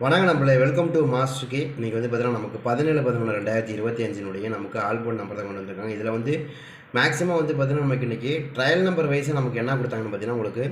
வணக்கம் நம்மளே welcome to மாஸ்டருக்கு இன்றைக்கி வந்து பார்த்தீங்கன்னா நமக்கு பதினேழு பதினொன்று ரெண்டாயிரத்தி இருபத்தி அஞ்சினுடைய நமக்கு ஆல்போர்ட் நம்பர் தான் கொண்டு வந்திருக்காங்க. இதில் வந்து மேக்ஸிமம் வந்து பார்த்தீங்கன்னா நமக்கு இன்றைக்கி ட்ரையல் நம்பர் வைஸாக நமக்கு என்ன கொடுத்தாங்கன்னு பார்த்தீங்கன்னா உங்களுக்கு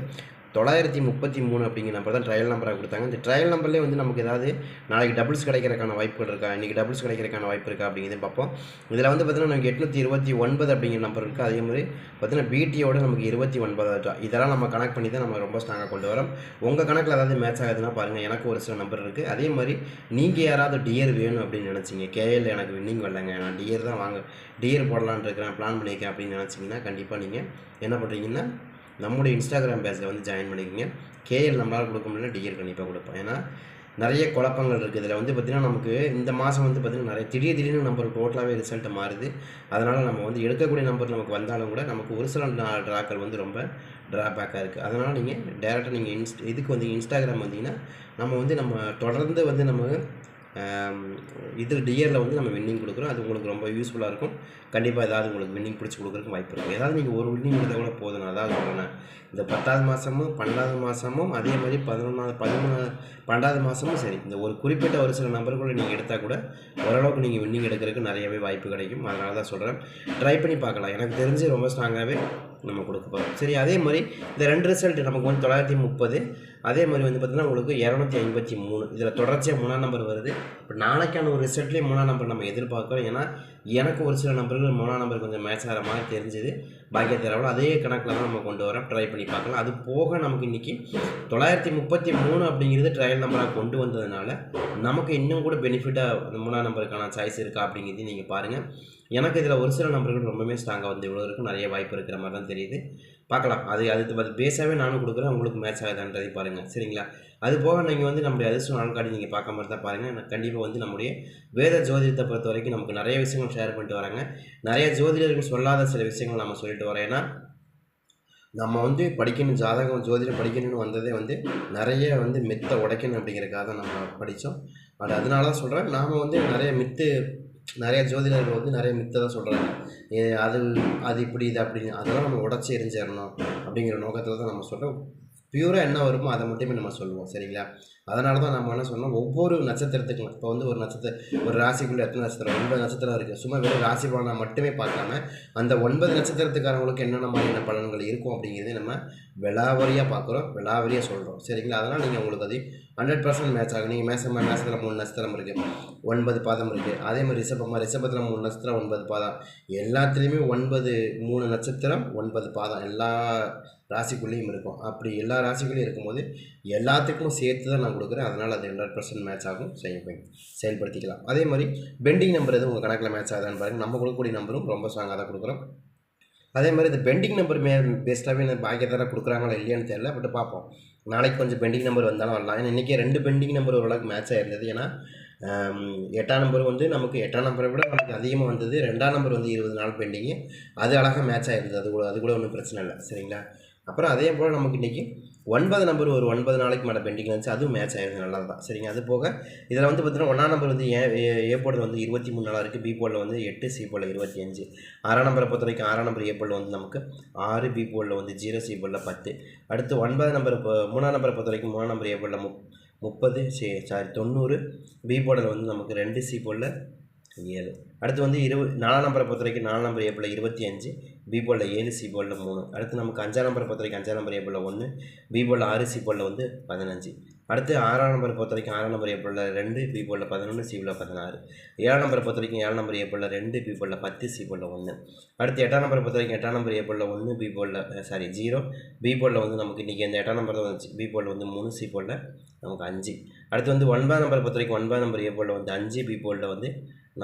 தொள்ளாயிரத்தி முப்பத்தி மூணு அப்படிங்கிற நம்பர் தான் ட்ரையல் நம்பராக கொடுத்தாங்க. இந்த ட்ரையல் நம்பர்லேயே வந்து நமக்கு ஏதாவது நாளைக்கு டபுள்ஸ் கிடைக்கிறக்கான வாய்ப்புகள் இருக்கா? இன்றைக்கி டபுள்ஸ் கிடைக்கிறக்கான வாய்ப்பு இருக்கா அப்படிங்கிறது பார்ப்போம். இதில் வந்து பார்த்தீங்கன்னா நமக்கு எட்நூற்றி இருபத்தி ஒன்பது அப்படிங்கிற நம்பர் இருக்குது அதே மாதிரி பார்த்தீங்கன்னா பிடியோட நமக்கு இருபத்தி ஒன்பது இதெல்லாம் நம்ம கனெக்ட் பண்ணி தான் நம்ம ரொம்ப ஸ்ட்ராங்காக கொண்டு வரோம். உங்கள் கணக்கில் ஏதாவது மேட்ச் ஆகுதுன்னா பாருங்கள் எனக்கு ஒரு சில நம்பர் இருக்குது அதே மாதிரி நீங்கள் யாராவது டியர் வேணும் அப்படின்னு நினச்சிங்க. கேஎல் எனக்கு வின்னிங் வரலங்க. நான் டியர் தான் வாங்க டியர் போடலான்னு இருக்கிறேன் பிளான் பண்ணியிருக்கேன் அப்படின்னு நினச்சிங்கன்னா கண்டிப்பாக நீங்கள் என்ன பண்ணுறீங்கன்னா நம்முடைய இன்ஸ்டாகிராம் பேஜில் வந்து ஜாயின் பண்ணிக்கோங்க. கேஎல் நம்மளால் கொடுக்க முடியல டிஎல் கண்டிப்பாக கொடுப்போம். ஏன்னா நிறைய குழப்பங்கள் இருக்குது இதில் வந்து பார்த்திங்கன்னா நமக்கு இந்த மாதம் வந்து பார்த்திங்கன்னா நிறைய திடீர் திடீர்னு நம்பர் டோட்டலாகவே ரிசல்ட் மாறுது. அதனால் நம்ம வந்து எடுக்கக்கூடிய நம்பர் நமக்கு வந்தாலும் கூட நமக்கு ஒரு சில ட்ராக்கள் வந்து ரொம்ப ட்ராபேக்காக இருக்குது அதனால் நீங்கள் டேரெக்டாக நீங்கள் இன்ஸ்ட் இதுக்கு வந்து இன்ஸ்டாகிராம் வந்தீங்கன்னா நம்ம வந்து நம்ம தொடர்ந்து வந்து நம்ம இது டியரில் வந்து நம்ம வின்னிங் கொடுக்குறோம். அது உங்களுக்கு ரொம்ப யூஸ்ஃபுல்லாக இருக்கும். கண்டிப்பாக ஏதாவது உங்களுக்கு வின்னிங் பிடிச்சி கொடுக்குறதுக்கு வாய்ப்பு இருக்கும் ஏதாவது நீங்கள் ஒரு வின்னிங் எடுத்தால் கூட போதும். அதாவது சொல்கிறேன் இந்த பத்தாவது மாதமும் பன்னெண்டாவது மாதமும் அதே மாதிரி பதினொன்றாவது பதிமூணாவது பன்னெண்டாவது மாதமும் சரி. இந்த ஒரு குறிப்பிட்ட ஒரு சில நம்பர்களை நீங்கள் எடுத்தால் கூட ஓரளவுக்கு நீங்கள் வின்னிங் எடுக்கிறதுக்கு நிறையவே வாய்ப்பு கிடைக்கும். அதனால தான் சொல்கிறேன் ட்ரை பண்ணி பார்க்கலாம். எனக்கு தெரிஞ்சு ரொம்ப ஸ்ட்ராங்காகவே நம்ம கொடுக்க போகிறோம் சரி அதே மாதிரி இந்த ரெண்டு ரிசல்ட் நமக்கு வந்து தொள்ளாயிரத்தி முப்பது அதே மாதிரி வந்து பார்த்திங்கன்னா உங்களுக்கு இரநூத்தி ஐம்பத்தி மூணு. இதில் தொடர்ச்சியாக மூணாம் நம்பர் வருது. இப்போ நாளைக்கான ஒரு ரிசல்ட்லேயே மூணாம் நம்பர் நம்ம எதிர்பார்க்குறோம். ஏன்னா எனக்கு ஒரு சில நம்பர்கள் மூணாம் நம்பர் கொஞ்சம் மேட்ச் ஆகிற மாதிரி தெரிஞ்சுது. பாக்கிய தரவில் அதே கணக்கில் தான் நம்ம கொண்டு வரோம். ட்ரை பண்ணி பார்க்கலாம். அது போக நமக்கு இன்றைக்கி தொள்ளாயிரத்தி முப்பத்தி மூணு அப்படிங்கிறது ட்ரையல் நம்பராக கொண்டு வந்ததுனால நமக்கு இன்னும் கூட பெனிஃபிட்டாக அந்த மூணாம் நம்பருக்கான சாய்ஸ் இருக்கா அப்படிங்கிறது நீங்கள் பாருங்கள் எனக்கு இதில் ஒரு சில நம்பர்கள் ரொம்பவே ஸ்ட்ராங்காக வந்து இவ்வளோ இருக்கும். நிறைய வாய்ப்பு இருக்கிற மாதிரி தான் தெரியுது. பார்க்கலாம். அது அதுக்கு அது பேஸாகவே நானும் கொடுக்குறேன். உங்களுக்கு மேட்ச் ஆகுதான்றதை பாருங்கள் சரிங்களா? அது போக நீங்கள் வந்து நம்முடைய அதிர்ஷ்டம் நாள் காட்டி நீங்கள் பார்க்க மாதிரி தான் பாருங்கள் நான் கண்டிப்பாக வந்து நம்முடைய வேத ஜோதிடத்தை பொறுத்த வரைக்கும் நமக்கு நிறைய விஷயங்கள் ஷேர் பண்ணிட்டு வராங்க. நிறைய ஜோதிடர்கள் சொல்லாத சில விஷயங்கள் நம்ம சொல்லிட்டு வரோம். ஏன்னா நம்ம வந்து படிக்கணும். ஜாதகம் ஜோதிடம் படிக்கணும்னு வந்ததே வந்து நிறைய வந்து மித்தை உடைக்கணும் அப்படிங்கிறக்காக தான் நம்ம படித்தோம். பட் அதனால தான் சொல்கிறேன் நாம் வந்து நிறைய மித்து நிறைய ஜோதிடர்கள் வந்து நிறைய மித்தை தான் சொல்கிறாங்க அது அது இப்படி இது அப்படின்னு அதெல்லாம் நம்ம உடச்சி எரிஞ்சிடணும் அப்படிங்கிற நோக்கத்தில் தான் நம்ம சொல்கிறோம் பியூராக என்ன வருமோ அதை மட்டுமே நம்ம சொல்லுவோம். சரிங்களா? அதனால தான் நம்ம என்ன சொன்னோம்? ஒவ்வொரு நட்சத்திரத்துக்கும் இப்போ வந்து ஒரு நட்சத்திரம் ஒரு ராசிக்குள்ளே எத்தனை நட்சத்திரம்? ஒன்பது நட்சத்திரம் இருக்குது சும்மா வெறும் ராசி பலனை மட்டுமே பார்க்காம அந்த ஒன்பது நட்சத்திரத்துக்காரங்களுக்கு என்னென்ன மாதிரியான பலன்கள் இருக்கும் அப்படிங்கிறத நம்ம விலாவரியாக பார்க்குறோம். விலாவரியாக சொல்கிறோம் சரிங்களா? அதனால் நீங்கள் உங்களுக்கு அதையும் ஹண்ட்ரட் பர்சன்ட் மேட்ச் ஆகும். நீங்கள் மேசம் மேசத்தில் மூணு நட்சத்திரம் இருக்குது ஒன்பது பாதம் இருக்குது அதே மாதிரி ரிஷபமாக ரிஷபத்தில் மூணு நட்சத்திரம் ஒன்பது பாதம். எல்லாத்துலேயுமே ஒன்பது மூணு நட்சத்திரம் ஒன்பது பாதம். எல்லா ராசிக்குள்ளேயும் இருக்கும். அப்படி எல்லா ராசிக்குள்ளேயும் இருக்கும்போது எல்லாத்துக்கும் சேர்த்து தான் நான் கொடுக்குறேன். அதனால் அது ஹண்ட்ரட் பர்சன்ட் மேட்ச் ஆகும். செய்ய செயல்படுத்திக்கலாம். அதே மாதிரி பெண்டிங் நம்பர் எதுவும் உங்கள் கணக்கில் மேட்ச் ஆகுதான்னு பாருங்கள் நம்ம கொடுக்கக்கூடிய நம்பரும் ரொம்ப ஸ்ட்ராங்காக தான் கொடுக்குறோம். அதே மாதிரி இந்த பெண்டிங் நம்பர் மே பெஸ்ட்டாகவே இந்த கொடுக்குறாங்களா இல்லையான்னு தெரியல. பட் பார்ப்போம். நாளைக்கு கொஞ்சம் பெண்டிங் நம்பர் வந்தாலும் வரலாம். ஏன்னா இன்றைக்கி ரெண்டு பெண்டிங் நம்பர் ஓரளவுக்கு மேட்ச் ஆயிருந்தது. ஏன்னா எட்டாம் நம்பர் வந்து நமக்கு எட்டாம் நம்பரை விட நமக்கு அதிகமாக வந்தது. ரெண்டாம் நம்பர் வந்து இருபது நாள் பெண்டிங்கு. அது அழகாக மேட்ச் ஆயிருந்தது. அது கூட அது கூட ஒன்றும் பிரச்சனை இல்லை. சரிங்களா? அப்புறம் அதே போல் நமக்கு இன்றைக்கி ஒன்பது நம்பர் ஒரு ஒன்பது நாளைக்கு மேலே பெண்டிங் இருந்துச்சு அதுவும் மேட்ச் ஆயிருது நல்லா தான் சரிங்க அது போக இதில் வந்து பார்த்தீங்கன்னா ஒன்றாம் நம்பர் வந்து ஏ ஏ- போர்டில் வந்து இருபத்தி மூணு நாளாக இருக்குது பி போர்டில் வந்து எட்டு சி போர்டில் இருபத்தி அஞ்சு. ஆறாம் நம்பரை பொறுத்த வரைக்கும் ஆறாம் நம்பர் ஏ போர்டில் வந்து நமக்கு ஆறு பி போர்டில் வந்து ஜீரோ சி போர்டில் பத்து. அடுத்து ஒன்பது நம்பர் இப்போ மூணாம் நம்பரை பொறுத்த வரைக்கும் மூணாம் நம்பர் ஏ போர்டில் முப்பது சே சாரி தொண்ணூறு. பி போர்டில் வந்து நமக்கு ரெண்டு சி போர்டில் ஏழு. அடுத்து வந்து இருபது நாலாம் நம்பரை பொறுத்த வரைக்கும் நாலாம் நம்பர் ஏப்பில் இருபத்தி அஞ்சு. பி போலில் ஏழு சி போலில் மூணு அடுத்து நமக்கு அஞ்சாம் நம்பரை பொறுத்த வரைக்கும் அஞ்சாம் நம்பர் ஏ ஒன்று பி போலில் ஆறு சி போலில் வந்து பதினஞ்சு. அடுத்து ஆறாம் நம்பரை பொறுத்த வரைக்கும் ஆறாம் நம்பர் ஏ ரெண்டு பி போலில் பதினொன்று சி போர்டில் பதினாறு. ஏழாம் நம்பரை பொறுத்த வரைக்கும் ஏழாம் நம்பர் ஏ ரெண்டு பி போலில் பத்து சி போலில் ஒன்று அடுத்து எட்டாம் நம்பரை பொறுத்த வரைக்கும் எட்டாம் நம்பர் ஏ ஒன்று பி போலில் சாரி ஜீரோ பி போலில் வந்து நமக்கு இன்றைக்கி இந்த எட்டாம் நம்பர் தான் வந்துச்சு? பி போலில் வந்து மூணு சி போலில் நமக்கு அஞ்சு. அடுத்து வந்து ஒன்பதாம் நம்பரை பொறுத்த வரைக்கும் ஒன்பதாம் நம்பர் ஏ வந்து அஞ்சு பி போலில் வந்து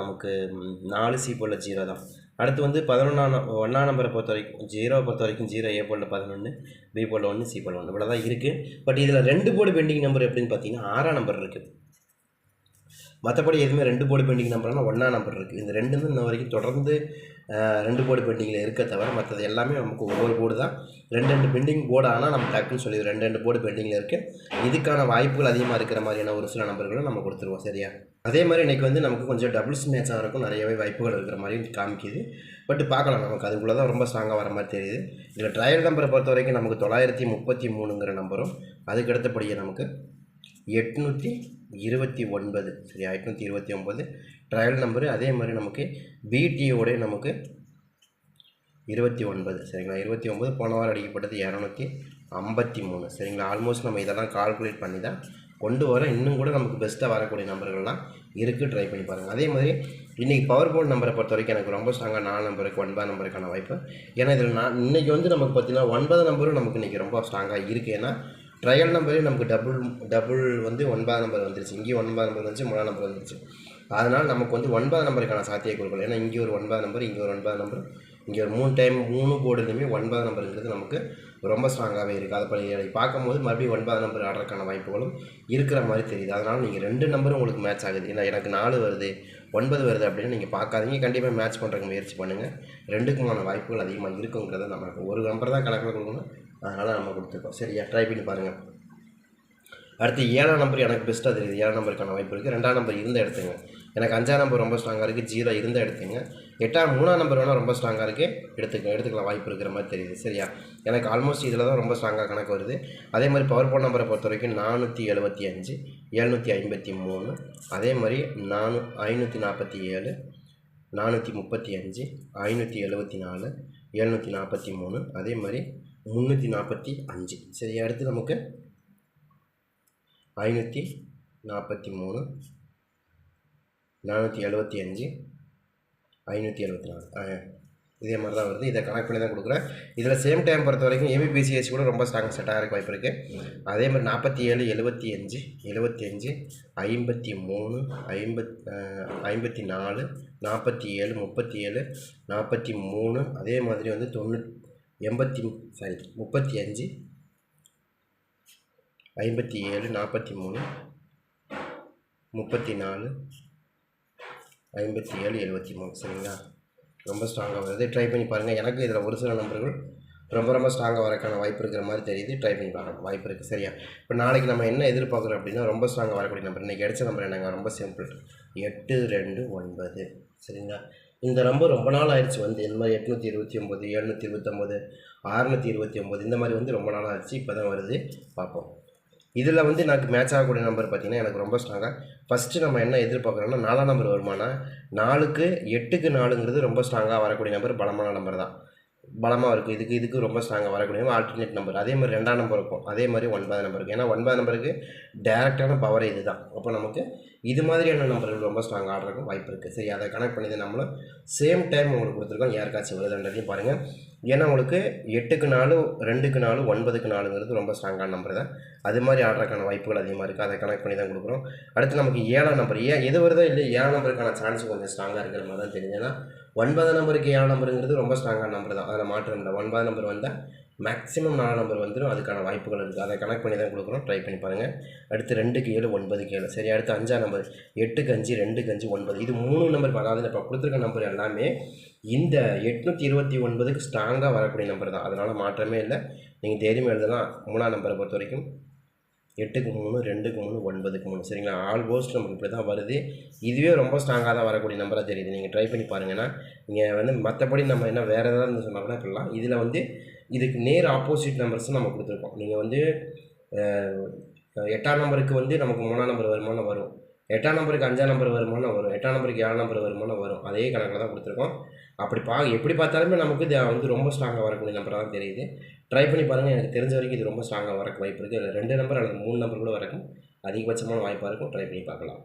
நமக்கு நாலு சி போலில் ஜீரோ தான். அடுத்து வந்து பதினொன்றாம் ஒன்றாம் நம்பரை பொறுத்த வரைக்கும் ஜீரோவை பொறுத்த வரைக்கும் ஜீரோ ஏ போர்டில் பதினொன்று பி போர்டில் ஒன்று சி போர்டில் ஒன்று இவ்வளோ தான் இருக்குது பட் இதில் ரெண்டு போர்டு பெண்டிங் நம்பர் எப்படின்னு பார்த்தீங்கன்னா ஆறாம் நம்பர் இருக்குது. மற்றபடி எதுவுமே ரெண்டு போர்டு பெயிண்டிங் நம்பர்னா ஒன்றா நம்பர் இருக்குது இந்த ரெண்டு இன்ன வரைக்கும் தொடர்ந்து ரெண்டு போர்டு பெயிண்டிங்கில் இருக்க தவிர மற்றது எல்லாமே நமக்கு ஒவ்வொரு போர்டு தான். ரெண்டு ரெண்டு பெண்டிங் போர்டு ஆனால் நம்ம டக்குன்னு சொல்லி ரெண்டு ரெண்டு போர்டு பெண்டிங்கில் இருக்குது இதுக்கான வாய்ப்புகள் அதிகமாக இருக்கிற மாதிரியான ஒரு சில நம்பர்களும் நம்ம கொடுத்துருவோம். சரியா? அதே மாதிரி இன்றைக்கி வந்து நமக்கு கொஞ்சம் டபுள்ஸ் மேட்ச் ஆகிறக்கும் நிறையவே வாய்ப்புகள் இருக்கிற மாதிரி காமிக்குது. பட் பார்க்கலாம். நமக்கு அதுக்குள்ளே தான் ரொம்ப ஸ்ட்ராங்காக வர மாதிரி தெரியுது. இதில் ட்ரையல் நம்பரை பொறுத்த வரைக்கும் நமக்கு தொள்ளாயிரத்தி முப்பத்தி மூணுங்கிற நம்பரும் அதுக்கு அடுத்தபடியே நமக்கு எட்நூற்றி இருபத்தி ஒன்பது. சரியா? எட்நூற்றி இருபத்தி ஒம்பது ட்ரையல் நம்பரு அதே மாதிரி நமக்கு பிடிஓடைய நமக்கு இருபத்தி ஒன்பது. சரிங்களா? இருபத்தி ஒம்பது போன வாரம் அடிக்கப்பட்டது இரநூத்தி ஐம்பத்தி மூணு. சரிங்களா? ஆல்மோஸ்ட் நம்ம இதெல்லாம் கால்குலேட் பண்ணி தான் கொண்டு வர இன்னும் கூட நமக்கு பெஸ்ட்டாக வரக்கூடிய நம்பர்கள்லாம் இருக்குது ட்ரை பண்ணி பாருங்கள் அதே மாதிரி இன்றைக்கி பவர் போர்ட் நம்பரை பொறுத்த வரைக்கும் எனக்கு ரொம்ப ஸ்ட்ராங்காக நாலு நம்பருக்கு ஒன்பது நம்பருக்கான வாய்ப்பு. ஏன்னா இதில் நான் இன்றைக்கி வந்து நமக்கு பார்த்தீங்கன்னா ஒன்பது நம்பரும் நமக்கு இன்றைக்கி ரொம்ப ஸ்ட்ராங்காக இருக்குது ஏன்னா ட்ரையல் நம்பரே நமக்கு டபுள் டபுள் வந்து ஒன்பது நம்பர் வந்துருச்சு. இங்கேயும் ஒன்பது நம்பர் வந்துச்சு மூணாம் நம்பர் வந்துருச்சு. அதனால் நமக்கு வந்து ஒன்பது நம்பருக்கான சாத்தியக்கூறுகள். ஏன்னா இங்கே ஒரு ஒன்பது நம்பர் இங்கே ஒரு ஒன்பது நம்பர் இங்கே ஒரு மூணு டைம் மூணு போர்டுலையுமே ஒன்பது நம்பருங்கிறது நமக்கு ரொம்ப ஸ்ட்ராங்காகவே இருக்குது அதை படி பார்க்கும்போது மறுபடியும் ஒன்பது நம்பர் ஆடுறதுக்கான வாய்ப்புகளும் இருக்கிற மாதிரி தெரியுது. அதனால் நீங்கள் ரெண்டு நம்பரும் உங்களுக்கு மேட்ச் ஆகுது. இல்லை எனக்கு நாலு வருது ஒன்பது வருது அப்படின்னு நீங்கள் பார்க்காதீங்க. கண்டிப்பாக மேட்ச் பண்ணுறதுக்கு முயற்சி பண்ணுங்கள் ரெண்டுக்குமான வாய்ப்புகள் அதிகமாக இருக்குங்கிறத நம்ம ஒரு நம்பர் தான் கணக்கில் கொடுக்கணும். அதனால் நம்ம கொடுத்துருக்கோம். சரியா? ட்ரை பண்ணி பாருங்கள் அடுத்து ஏழாம் நம்பர் எனக்கு பெஸ்ட்டாக தெரியுது. ஏழாம் நம்பருக்கான வாய்ப்பு இருக்குது ரெண்டாம் நம்பர் இருந்த எடுத்துங்க. எனக்கு அஞ்சாம் நம்பர் ரொம்ப ஸ்ட்ராங்காக இருக்குது ஜீரோ இருந்த எடுத்துங்க. எட்டாம் மூணாம் நம்பர் வேணால் ரொம்ப ஸ்ட்ராங்காக இருக்குது எடுத்துக்க எடுத்துக்கலாம். வாய்ப்பு இருக்கிற மாதிரி தெரியுது. சரியா? எனக்கு ஆல்மோஸ்ட் இதில் தான் ரொம்ப ஸ்ட்ராங்காக கணக்கு வருது. அதே மாதிரி பவர் போன் நம்பரை பொறுத்த வரைக்கும் நானூற்றி எழுபத்தி அஞ்சு எழுநூற்றி ஐம்பத்தி மூணு அதே மாதிரி நானூ ஐநூற்றி நாற்பத்தி ஏழு நானூற்றி முப்பத்தி அஞ்சு ஐநூற்றி எழுபத்தி நாலு எழுநூற்றி நாற்பத்தி மூணு அதே மாதிரி முந்நூற்றி நாற்பத்தி அஞ்சு. சரி அடுத்து நமக்கு ஐநூற்றி நாற்பத்தி மூணு நானூற்றி எழுபத்தி அஞ்சு ஐநூற்றி எழுபத்தி நாலு. ஆ, இதே மாதிரி தான் வருது. இதை கனெக்ட் பண்ணி தான் கொடுக்குறேன். இதில் சேம் டைம் பொறுத்த வரைக்கும் ஏபிபிசிஎஸ் கூட ரொம்ப ஸ்ட்ராங் செட் ஆகிறதுக்கு வாய்ப்பு இருக்குது அதே மாதிரி நாற்பத்தி ஏழு எழுபத்தி அஞ்சு எழுபத்தி அஞ்சு ஐம்பத்தி மூணு ஐம்பத் ஐம்பத்தி நாலு நாற்பத்தி ஏழு முப்பத்தி ஏழு நாற்பத்தி மூணு அதே மாதிரி வந்து தொண்ணூ எண்பத்தி சாரி முப்பத்தி அஞ்சு ஐம்பத்தி ஏழு நாற்பத்தி மூணு முப்பத்தி நாலு ஐம்பத்தி ஏழு எழுபத்தி மூணு. சரிங்களா? ரொம்ப ஸ்ட்ராங்காக வருது ட்ரை பண்ணி பாருங்கள் எனக்கு இதில் ஒரு சில நம்பர்கள் ரொம்ப ரொம்ப ஸ்ட்ராங்காக வரக்கான வாய்ப்பு இருக்கிற மாதிரி தெரியுது. ட்ரை பண்ணி பார்க்கலாம் வாய்ப்பு இருக்குது சரியா? இப்போ நாளைக்கு நம்ம என்ன எதிர்பார்க்குறோம் அப்படின்னா ரொம்ப ஸ்ட்ராங்காக வரக்கூடிய நம்பர். இன்றைக்கி கிடைச்ச நம்பர் என்னங்க? ரொம்ப சிம்பிள் எட்டு ரெண்டு ஒன்பது. சரிங்களா? இந்த நம்பர் ரொம்ப நாள் ஆயிடுச்சு வந்து. இந்த மாதிரி எட்நூற்றி இருபத்தி ஒம்பது எழுநூற்றி இருபத்தொம்போது அறுநூற்றி இருபத்தி ஒம்பது இந்த மாதிரி வந்து ரொம்ப நாள் ஆயிடுச்சு. இப்போ தான் வருது. பார்ப்போம். இதில் வந்து எனக்கு மேட்ச் ஆகக்கூடிய நம்பர் பார்த்தீங்கன்னா எனக்கு ரொம்ப ஸ்ட்ராங்காக ஃபஸ்ட்டு நம்ம என்ன எதிர்பார்க்குறோம்னா நாலாம் நம்பர் வருமானா நாலுக்கு எட்டுக்கு நாலுங்கிறது ரொம்ப ஸ்ட்ராங்காக வரக்கூடிய நம்பர் பலமான நம்பர் தான். பலமாக இருக்கும். இதுக்கு இதுக்கு ரொம்ப ஸ்ட்ராங்காக வரக்கூடிய ஆல்டர்னேட் நம்பர் அதே மாதிரி ரெண்டாம் நம்பர் இருக்கும். அதே மாதிரி ஒன்பது நம்பர் இருக்கும். ஏன்னா ஒன்பது நம்பருக்கு டேரெக்டான பவர் இது தான் அப்போ நமக்கு இது மாதிரியான நம்பர்கள் ரொம்ப ஸ்ட்ராங் ஆடுறதுக்கு வாய்ப்பு இருக்குது சரி அதை கனெக்ட் பண்ணி தான் நம்மளும் சேம் டைம் உங்களுக்கு கொடுத்துருக்கோம். யாருக்காச்சும் வருதுன்றதையும் பாருங்கள் ஏன்னா உங்களுக்கு எட்டுக்கு நாலு ரெண்டுக்கு நாலு ஒன்பதுக்கு நாலுங்கிறது ரொம்ப ஸ்ட்ராங்கான நம்பர் தான். அது மாதிரி ஆடுறதுக்கான வாய்ப்புகள் அதிகமாக இருக்குது அதை கனெக்ட் பண்ணி தான் கொடுக்குறோம். அடுத்து நமக்கு ஏழாம் நம்பர் ஏன் எது வருதோ இல்லை ஏழாம் நம்பருக்கான சான்ஸ் கொஞ்சம் ஸ்ட்ராங்காக இருக்கிற மாதிரி தான் தெரியுது. ஏன்னா ஒன்பதாம் நம்பருக்கு ஏழாம் நம்பருங்கிறது ரொம்ப ஸ்ட்ராங்கான நம்பர் தான். அதில் மாற்றம் இல்லை. ஒன்பதாம் நம்பர் வந்தால் மேக்ஸிமம் நாலு நம்பர் வந்துடும் அதுக்கான வாய்ப்புகள் இருக்குது அதை கனெக்ட் பண்ணி தான் கொடுக்குறோம் ட்ரை பண்ணி பாருங்கள் அடுத்து ரெண்டுக்கு ஏழு ஒன்பதுக்கு ஏழு. சரி அடுத்து அஞ்சாம் நம்பர் எட்டுக்கு அஞ்சு ரெண்டுக்கு அஞ்சு ஒன்பது. இது மூணு நம்பர் அதாவது இப்போ கொடுத்துருக்க நம்பர் எல்லாமே இந்த எட்நூற்றி இருபத்தி ஒன்பதுக்கு ஸ்ட்ராங்காக வரக்கூடிய நம்பர் தான். அதனால் மாற்றமே இல்லை. நீங்கள் தைரியமாக எழுதலாம். மூணாம் நம்பரை பொறுத்த வரைக்கும் எட்டுக்கு மூணு ரெண்டுக்கு மூணு ஒன்பதுக்கு மூணு. சரிங்களா? ஆல்மோஸ்ட் நமக்கு இப்படி தான் வருது. இதுவே ரொம்ப ஸ்ட்ராங்காக தான் வரக்கூடிய நம்பராக தெரியுது. நீங்கள் ட்ரை பண்ணி பாருங்கன்னா நீங்கள் வந்து மற்றபடி நம்ம என்ன வேறு ஏதாவது சொன்னாங்கன்னா சொன்னால் கூட இப்படிலாம் இதில் வந்து இதுக்கு நேர் ஆப்போசிட் நம்பர்ஸும் நம்ம கொடுத்துருக்கோம். நீங்கள் வந்து எட்டாம் நம்பருக்கு வந்து நமக்கு மூணாம் நம்பர் வருமானம் வரும். எட்டாம் நம்பருக்கு அஞ்சாம் நம்பர் வருமானம் வரும். எட்டாம் நம்பருக்கு ஏழாம் நம்பர் வருமானம் வரும். அதே கணக்கில் தான் கொடுத்துருக்கோம். அப்படி பா எப்படி பார்த்தாலுமே நமக்கு இது வந்து ரொம்ப ஸ்ட்ராங்காக வரக்கூடிய நம்பராக தான் தெரியுது. ட்ரை பண்ணி பாருங்கள் எனக்கு தெரிஞ்ச வரைக்கும் இது ரொம்ப ஸ்ட்ராங்காக வரக்கு வாய்ப்பு இருக்குது ரெண்டு நம்பர் அல்லது மூணு நம்பர் கூட வரக்கும். அதிகபட்சமான வாய்ப்பாக இருக்கும். ட்ரை பண்ணி பார்க்கலாம்.